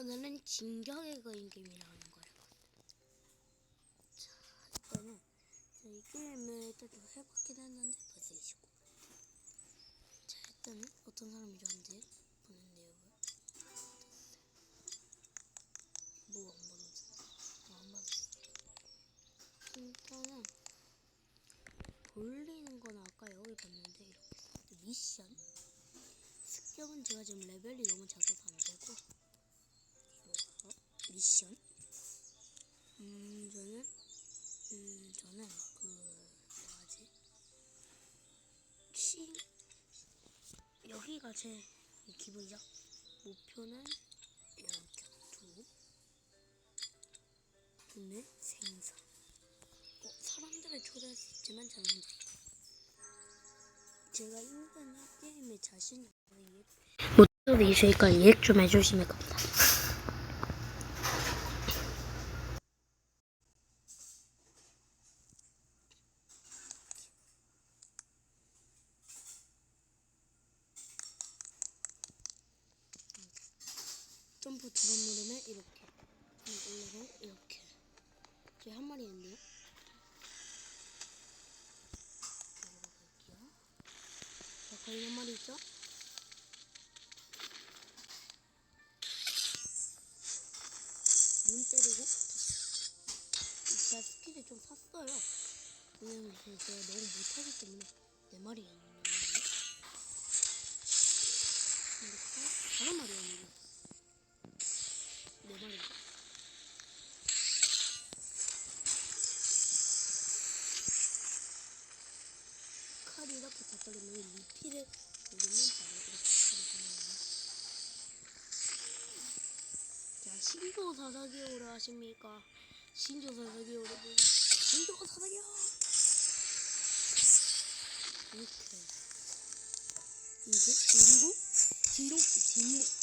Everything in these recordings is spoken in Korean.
오늘은 진격의 거인 게임이라는 거예요. 자, 일단은 이 게임을 일단 좀 해봤긴 했는데 29. 자, 일단은 어떤 사람이 좋아하는지 보는 내용을 뭐안 받았어? 뭐안 받았어? 일단은 돌리는 건 아까 여기 봤는데 이렇게 미션 습격은 제가 지금 레벨이 너무 작아서 제 기분이죠? 목표는 이렇게 두 분의 생성 어, 사람들을 초대할 수 있지만 저는 제가 인간이 게임에 자신이 없어서 이해 못해도 이제니까? 이해 좀 해주시면 감사합니다. 눈 때리고? 제가 스킬을 좀 샀어요. 왜냐면 그 제가 너무 못하기 때문에 네 마리 있는데 이렇게 다섯 마리였는데 네 마리 칼이 이렇게 다 떨리면 리필을 누르면 바로 이렇게 칼이 되는 자, 신조 사사기 오라 하십니까? 신조 사사기 오라 뭐 신조 사사기요. 이렇게 이제 그리고 뒤로 뒷목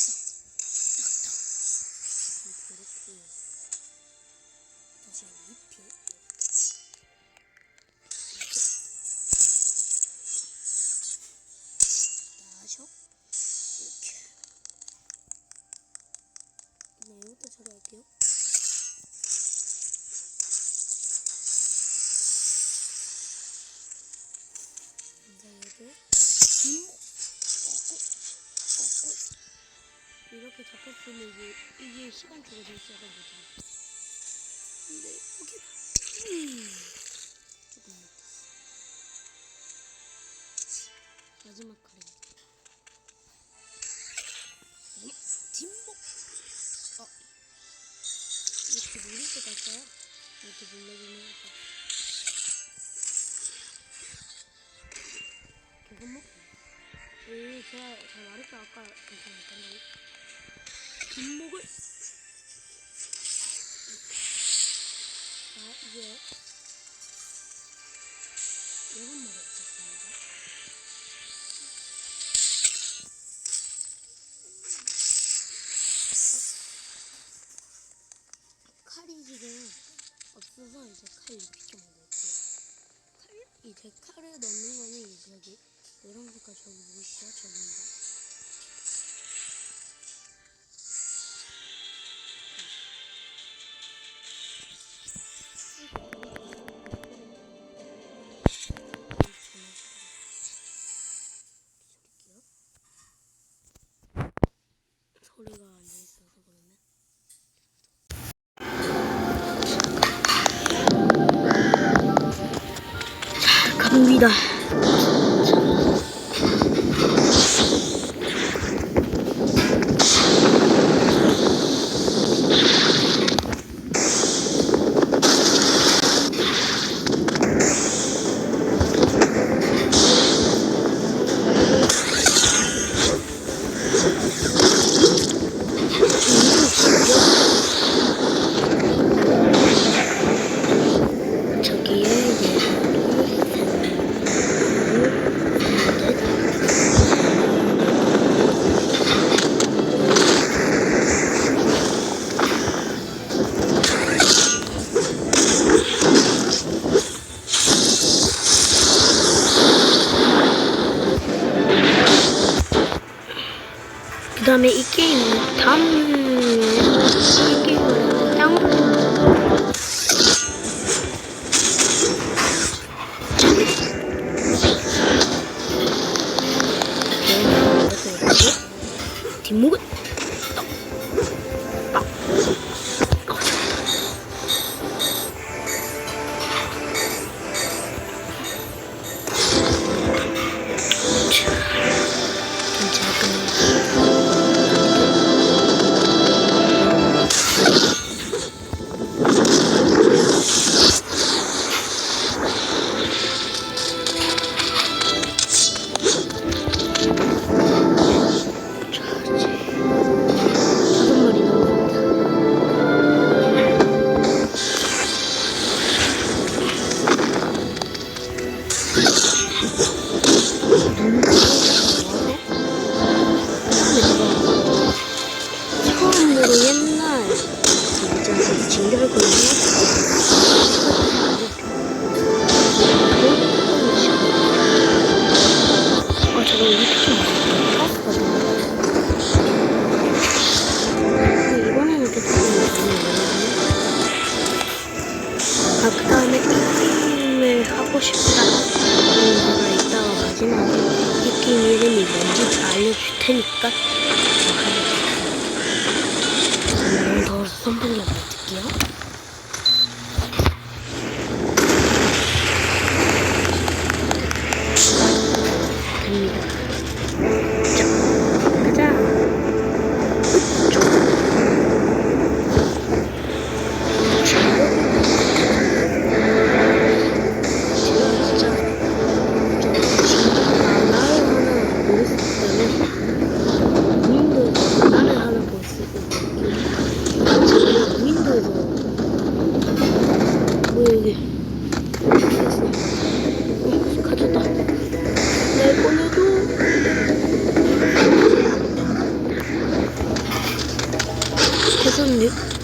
이것도 처리할게요. 감사해도 뒷목 이렇게 잡혔으면 이게 이게 시간 될 시작한 거죠. 근데 여기가 음, 조금 못했어. 마지막 칼입 이렇게 갈까요? 이렇게 할까? 계속 먹고. 예, 제가 잘 말했죠 아까 괜찮았던데. 뒷목을. 자, 이제 마리 없 칼 이제 칼을 넣는 거는 여기 노란 색깔 저기 보이시죠? 저기입니다. 소리가 갑 ため池にたん 됐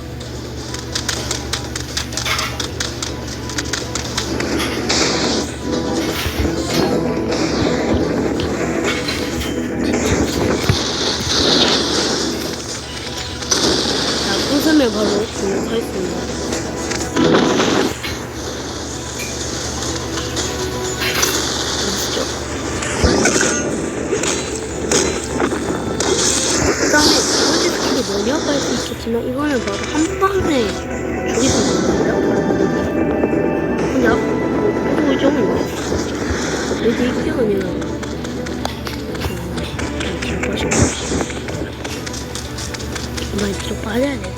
스킬이 뭐냐고 할수 있겠지만 이거는 바로 한 방에 죽일 수 있거든요. 그냥 아니라 음, 뒤로 빠지고 이번엔 뒤로 빠져야 내가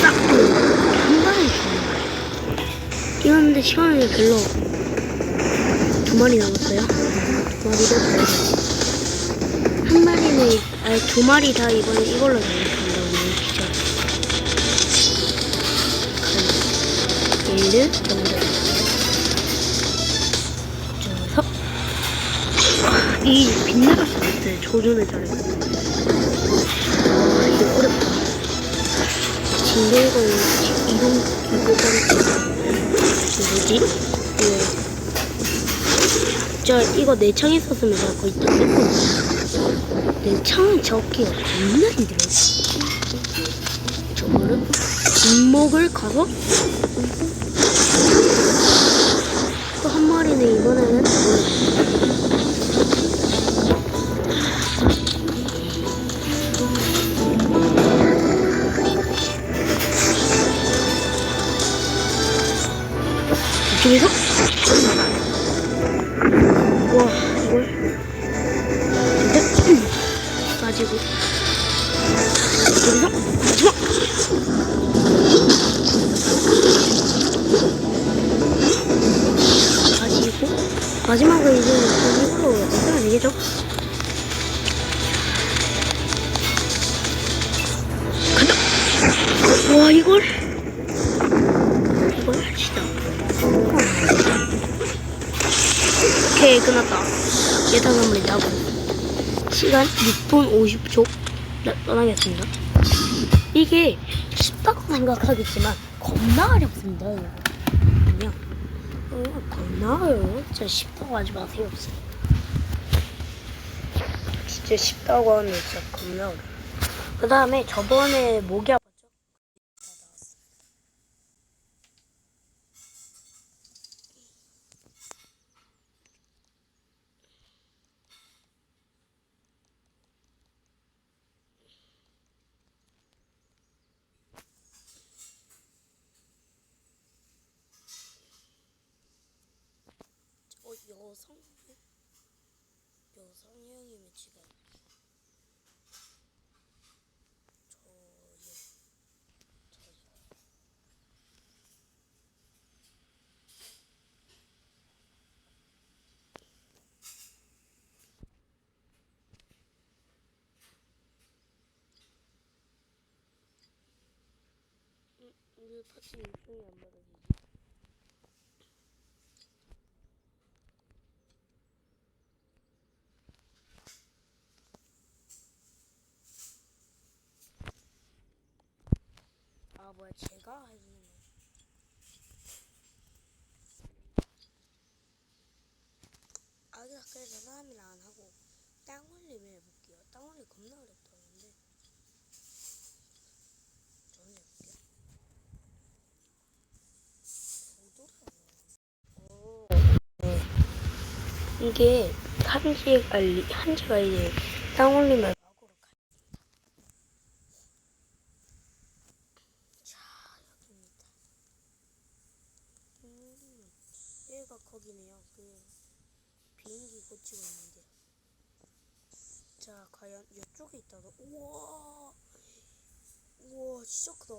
싹한 방에 죽는 거야 이러는데 시간이 별로 두 마리 남았어요 두 마리를 한 마리는 아니 두 마리 다 이번에 이걸로 잡는다고 기절 얘를 잡는다 저서? 이수 있어요 조준을 잘해서 아 이거 어렵다. 진도이가 이동 이거 뭐지? 이거. 저 이거 내창 있었으면 내가 거의 다 했거든 내 창은 적기가 겁나 힘들어 저거를 뒷목을 가서? 또 한 마리는 이번에는. 이쪽에서 마지막 빠지고. 마지막은 이제 이걸로 쓰면 되겠죠? 간다 와 이걸? 이걸 진짜 오케이 끝났다. 예상 한번 나고 시간 6분 50초? 떠나겠습니다. 이게 쉽다고 생각하겠지만 겁나 어렵습니다 그냥. 어, 겁나 어려워요 진짜 쉽다고 하지 마세요 진짜 쉽다고 하면 진짜 겁나 어려워. 그 다음에 저번에 목이 아팠죠? 다 나왔어 어 여성 여성형이면 지금 저요 저요 음, 이거 터치 일종이 안 받아지지 뭐야 제가 거. 아기가 그래서 사람이랑 안 하고 땅올림을 해볼게요. 땅올림 겁나 어렵다는데 저는 해볼게요. 보도라고. 네. 이게 한지가 리 한지가 이제 땅올림을 막으로 가. 자 여기입니다. 음, 여기가 거기네요. 그 비행기 고치고 있는데. 자 과연 이쪽에 있다가 우와 우와 진짜 크다.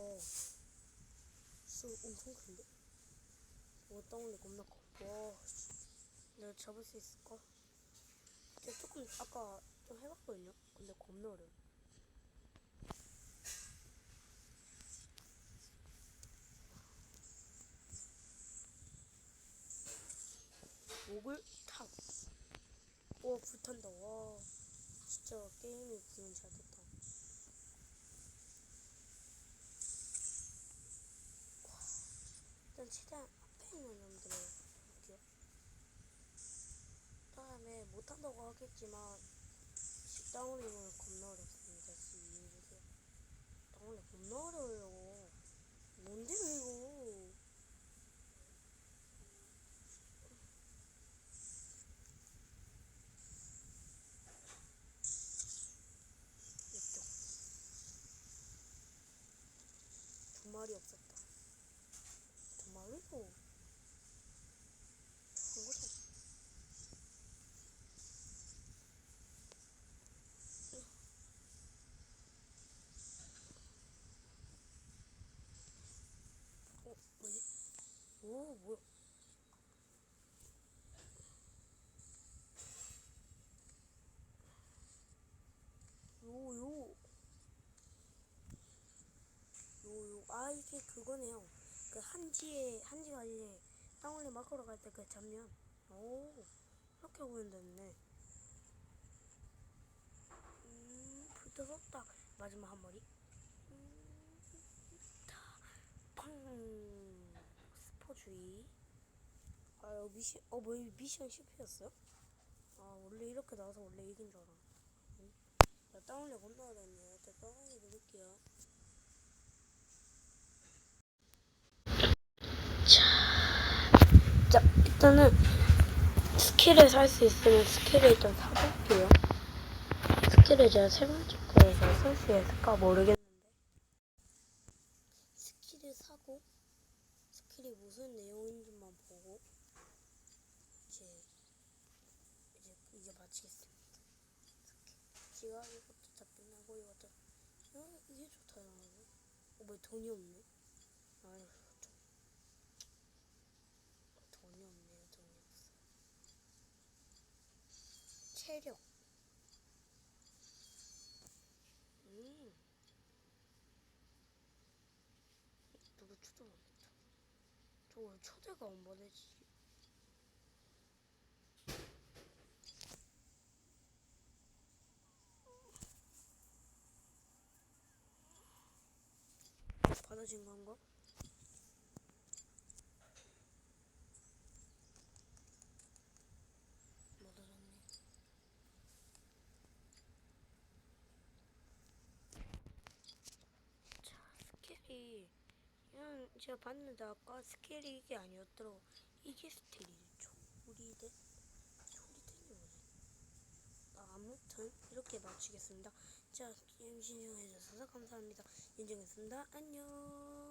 진짜 엄청 큰데. 와 땅올림 겁나 커. 와 씨. 내가 잡을 수 있을까? 제가 조금 아까 좀 해봤거든요. 근데 겁나 어려워. 목을 탁. 와 불탄다. 와 진짜 게임이 구현 잘 됐다. 와, 일단 최대한 앞에 있는 놈들을 볼게요. 다음에 못한다고 하겠지만 올리면 겁나 어렵습니다. 지금 올리 겁나 어려워요. 뭔데 이거? 이쪽 두 마리 없었다. 두 마리고 한 거잖아. 어, 뭐지? 오, 뭐야? 요, 요. 요, 이게 그거네요. 그 한지에, 한지가 이제 땅올리 마크로 갈 때그 잡면. 오, 이렇게 보면 됐네. 음, 붙어서 딱 마지막 한 마리. 음, 다, 팡. 스포주의. 아, 여기 미션, 어, 뭐, 이 미션 실패였어요? 아, 원래 이렇게 나와서 원래 이긴 줄 알아. 응? 자, 다운로드 겁나 어렵네요. 일단 다운로드 누를게요. 자, 일단은 스킬을 살 수 있으면 스킬을 일단 사볼게요. 스킬을 제가 세 번째 거에서 쓸 수 있을까 모르겠는데. 스킬을 사고 스킬이 무슨 내용인지만 보고 이제 이제 이제 마치겠습니다. 지가 이것도 다 끝나고 이것도 어, 이게 좋다 이거. 어, 왜 돈이 없네? 아휴 좀 돈이 없네요 돈이 없어. 체력. 음. 누구 초대가 안 했다. 저왜 초대가 안 보내지? 받아진 건가? 못 얻었네. 자, 스킬이 그냥 제가 봤는데 아까 스킬이 이게 아니었더라고. 이게 스킬이죠. 조리대? 조리대는 뭐지? 아, 아무튼 이렇게 마치겠습니다. 자, 게임 신청해주셔서 감사합니다. 인정했습니다. 안녕.